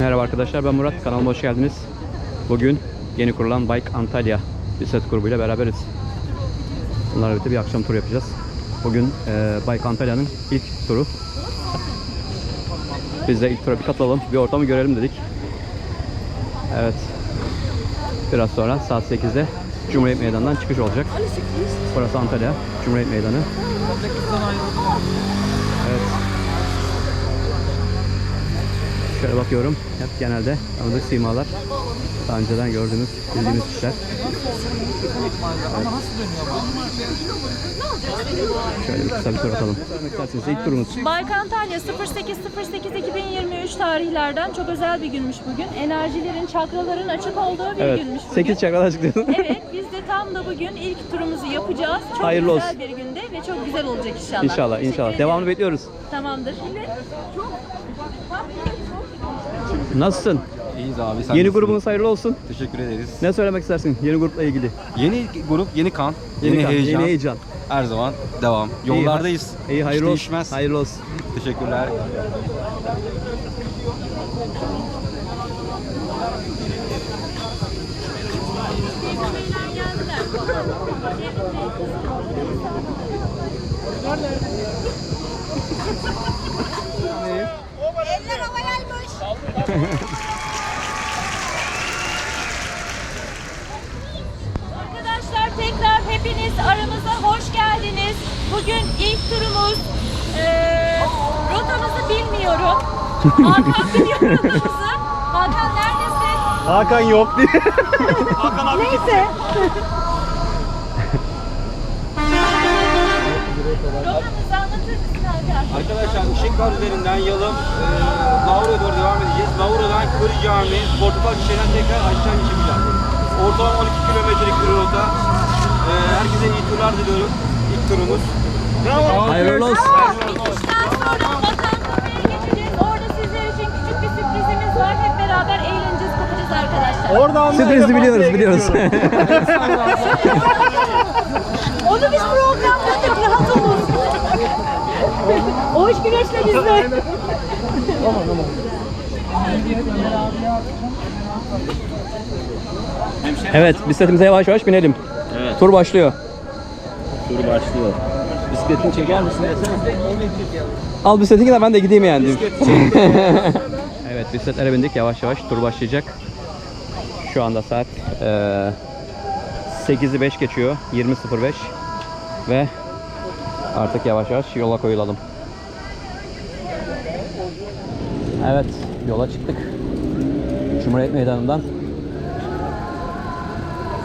Merhaba arkadaşlar ben Murat kanalıma hoş geldiniz. Bugün yeni kurulan Bike Antalya bisiklet grubuyla beraberiz. Bunlarla birlikte bir akşam turu yapacağız. Bugün e, Bike Antalya'nın ilk turu. Biz de ilk tura bir katılalım, bir ortamı görelim dedik. Evet. Biraz sonra saat 8'de Cumhuriyet Meydanı'ndan çıkış olacak. Burası Antalya, Cumhuriyet Meydanı. Şöyle bakıyorum. Hep genelde tanıdık simalar. Daha önceden gördüğümüz, bildiğimiz kişiler. Şöyle bir kısa bir tur atalım. İsterseniz ilk turumuz. Bike Antalya 08.08.2023 tarihlerden çok özel bir günmüş bugün. Enerjilerin, çakraların açık olduğu bir Evet. günmüş bugün. 8 çakradan çıktı. Evet, biz de tam da bugün ilk turumuzu yapacağız. Çok Hayırlı güzel olsun. bir günde ve çok güzel olacak inşallah. İnşallah, Teşekkür inşallah. ederim. Devamını bekliyoruz. Tamamdır. Nasılsın? İyiyiz abi. Sen Yeni nasılsın? grubunuz hayırlı olsun. Teşekkür ederiz. Ne söylemek istersin yeni grupla ilgili? Yeni grup, yeni kan, yeni, kan, heyecan. Yeni heyecan. Her zaman devam. Yollardayız. İyi, iyi hayırlı Hiç olsun. değişmez. Hayırlı olsun. Teşekkürler. Arkadaşlar tekrar hepiniz aramıza hoş geldiniz. Bugün ilk turumuz. Ee, rotamızı bilmiyorum. Hakan biliyor rotamızı. Hakan neredesin? Hakan yok diye. Neyse. Rotamızı anlatır mısın Hakan? Arkadaşlar Işıklar üzerinden yalım e, Lavra'ya doğru. Lavra'dan Kır Cami, Portakal Çiçeği'den tekrar aşağı geçeceğiz. Ortalama 12 kilometrelik bir rota. E, herkese iyi turlar diliyorum. İlk turumuz. Hayırlı olsun. Bitişten sonra Vatan Kafe'ye geçeceğiz. Orada sizler için küçük bir sürprizimiz var. Hep beraber eğleneceğiz, kopacağız arkadaşlar. Sürprizi biliyoruz, biliyoruz. Onu biz programladık, rahat olun. o iş güneşle bizde. Evet, bisikletimize yavaş yavaş binelim. Tur başlıyor. Tur başlıyor. Bisikletini çeker misin? Al bisikletini de ben de gideyim yani evet bisikletlere bindik yavaş yavaş tur başlayacak. Şu anda saat eee 8'i 5 geçiyor 20.05 ve artık yavaş yavaş yola koyulalım. Evet yola çıktık. Cumhuriyet Meydanı'ndan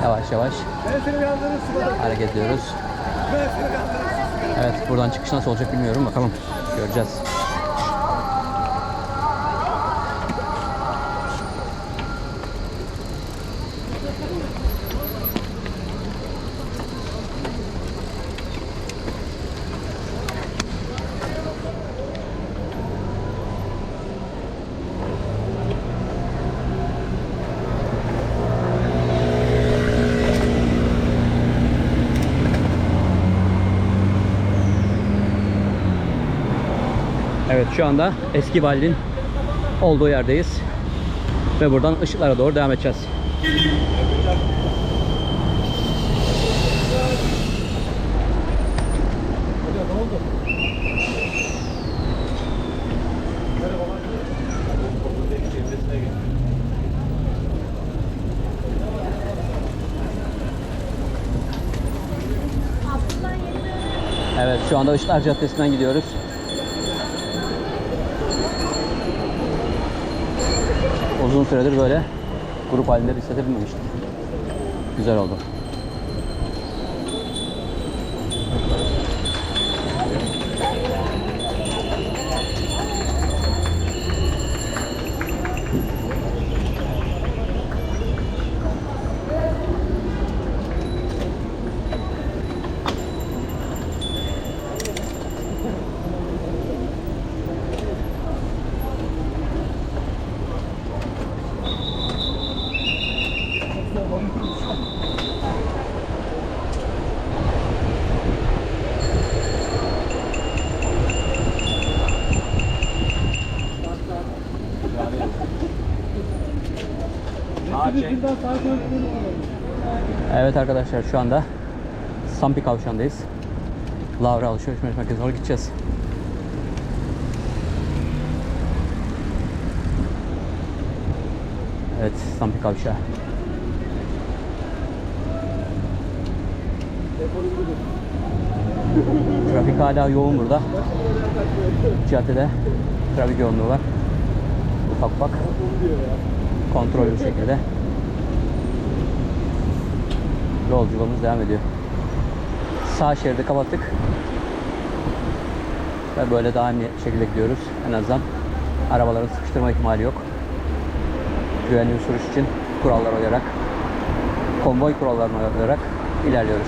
yavaş yavaş hareket ediyoruz. Evet buradan çıkış nasıl olacak bilmiyorum bakalım göreceğiz. Evet şu anda eski valinin olduğu yerdeyiz. Ve buradan ışıklara doğru devam edeceğiz. Evet şu anda Işıklar Caddesi'nden gidiyoruz. Uzun süredir böyle grup halinde bisiklete. Güzel oldu. Evet arkadaşlar şu anda Sampi kavşağındayız. Lavra alışveriş merkezine doğru gideceğiz. Evet Sampi kavşağı. Trafik hala yoğun burada. Caddede trafik yoğunluğu var. Ufak ufak kontrollü bir şekilde yolculuğumuz devam ediyor. Sağ şeridi kapattık. Ve böyle daha emniyet şekilde gidiyoruz. En azından arabaların sıkıştırma ihtimali yok. Güvenli sürüş için kurallar uyarak, konvoy kurallarına uyarak ilerliyoruz.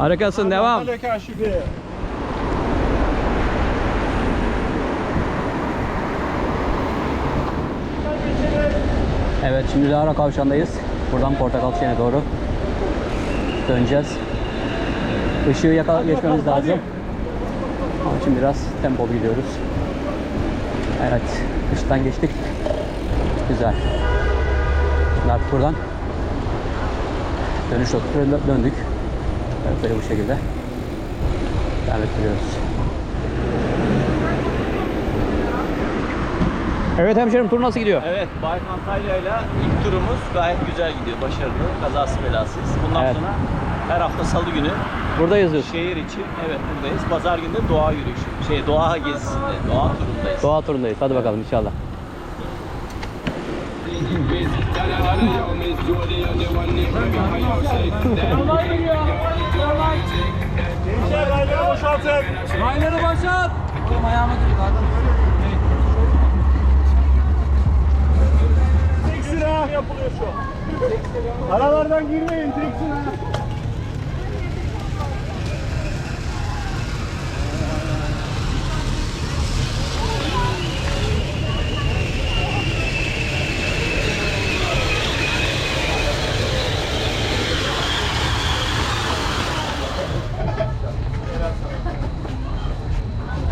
Harikasın devam. Evet şimdi Lara kavşağındayız. Buradan Portakal Çiğne doğru döneceğiz. Işığı yakala geçmemiz lazım. Onun için biraz tempolu gidiyoruz. Evet, ışıktan geçtik. Güzel. Şimdi artık buradan dönüş noktasına döndük. Böyle bu şekilde devam ettiriyoruz. Evet hemşerim tur nasıl gidiyor? Evet, Bayk Antalya ile ilk turumuz gayet güzel gidiyor. Başarılı, kazası belasız. Bundan Evet. sonra her hafta salı günü Buradayız diyorsun. şehir içi evet buradayız. Pazar günü de doğa yürüyüşü. Şey doğa gezisinde, doğa turundayız. Doğa turundayız. Hadi bakalım inşallah. Tek sıra yapılıyor şu an. Aralardan girmeyin tek sıra.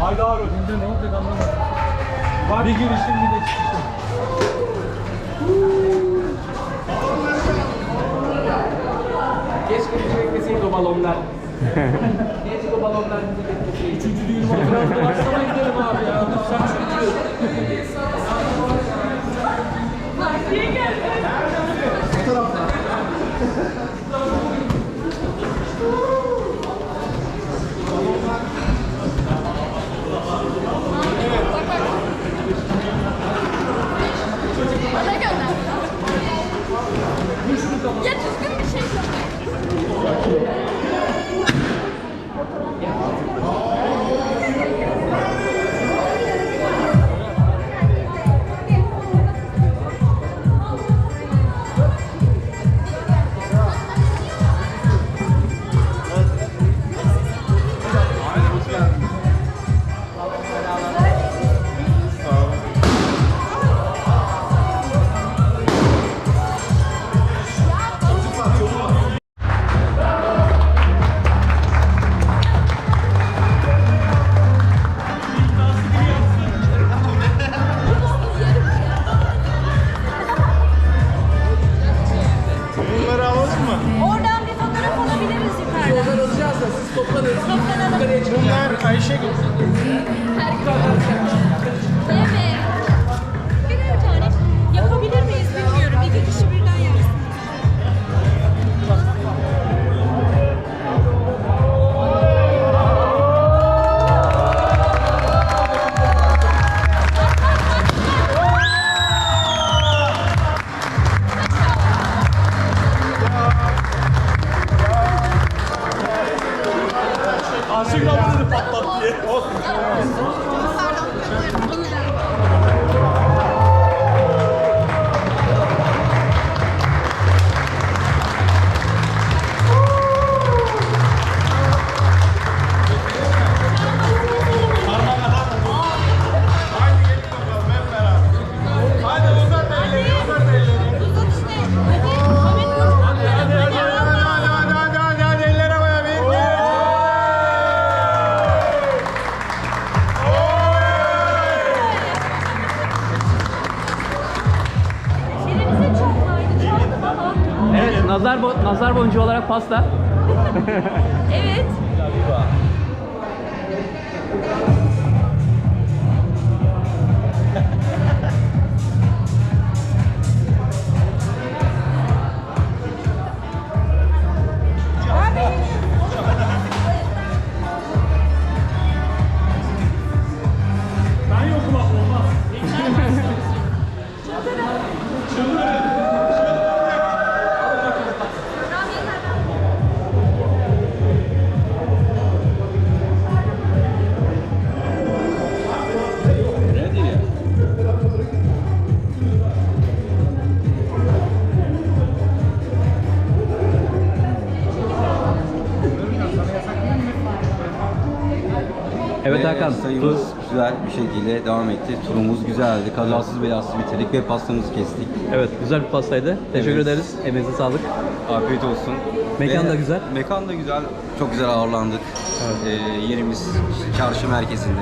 Haydi Harun. Şimdi ne olacak anlamadım. Var bir girişim bir de çıkışım. Keşke bizi bekleseydi o balonlar. Keşke o balonlar bizi bekleseydi. Üçüncü düğün var. Biraz doğaçlama gidelim abi ya. Sen çünkü. Bana Haydi boncuğu olarak pasta. Evet. Hakan. Sayımız güzel bir şekilde devam etti. Turumuz güzeldi. Kazasız belasız bitirdik ve pastamızı kestik. Evet güzel bir pastaydı. Teşekkür Evet. ederiz. Emeğinize sağlık. Afiyet olsun. Mekan da güzel. Mekan da güzel. Çok güzel ağırlandık. Ee, yerimiz çarşı merkezinde.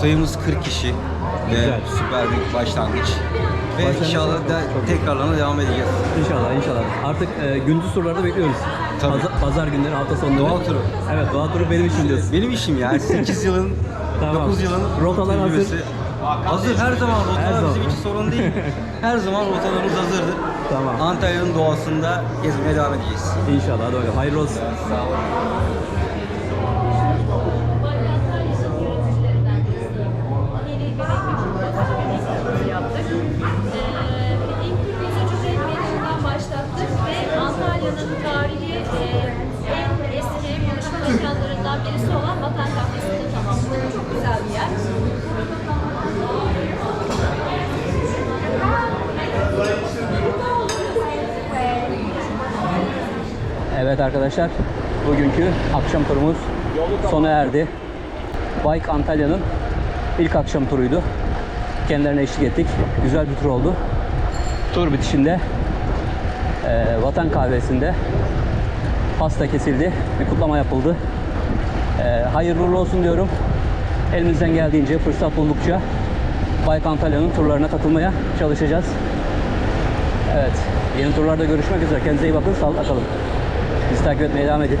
Sayımız 40 kişi. Ve Güzel. süper bir başlangıç. Ve inşallah da tekrarlarına devam edeceğiz. İnşallah inşallah. Artık e, gündüz turlarda bekliyoruz. Tabii. Pazar, pazar günleri hafta sonları. Doğa turu. Evet doğa turu benim için diyorsun. Benim işim ya. 8 yılın, Tamam. 9 yılın Rotalar hazır. Hazır her zaman rotalar Her bizim zaman. için sorun değil. Her zaman rotalarımız hazırdır. Tamam. Antalya'nın doğasında gezmeye devam edeceğiz. İnşallah bakalım. Hayırlı olsun. Sağ olun. Birisi olan Vatan Kafesi'nde tamamladık. Çok güzel bir yer. Evet arkadaşlar, bugünkü akşam turumuz sona erdi. Bike Antalya'nın ilk akşam turuydu. Kendilerine eşlik ettik. Güzel bir tur oldu. Tur bitişinde eee, Vatan Kahvesi'nde pasta kesildi. Bir kutlama yapıldı. Eee, hayırlı olsun diyorum. Elimizden geldiğince, fırsat buldukça Bike Antalya'nın turlarına katılmaya çalışacağız. Evet, yeni turlarda görüşmek üzere. Kendinize iyi bakın, sağlıkla kalın. Bizi takip etmeye devam edin.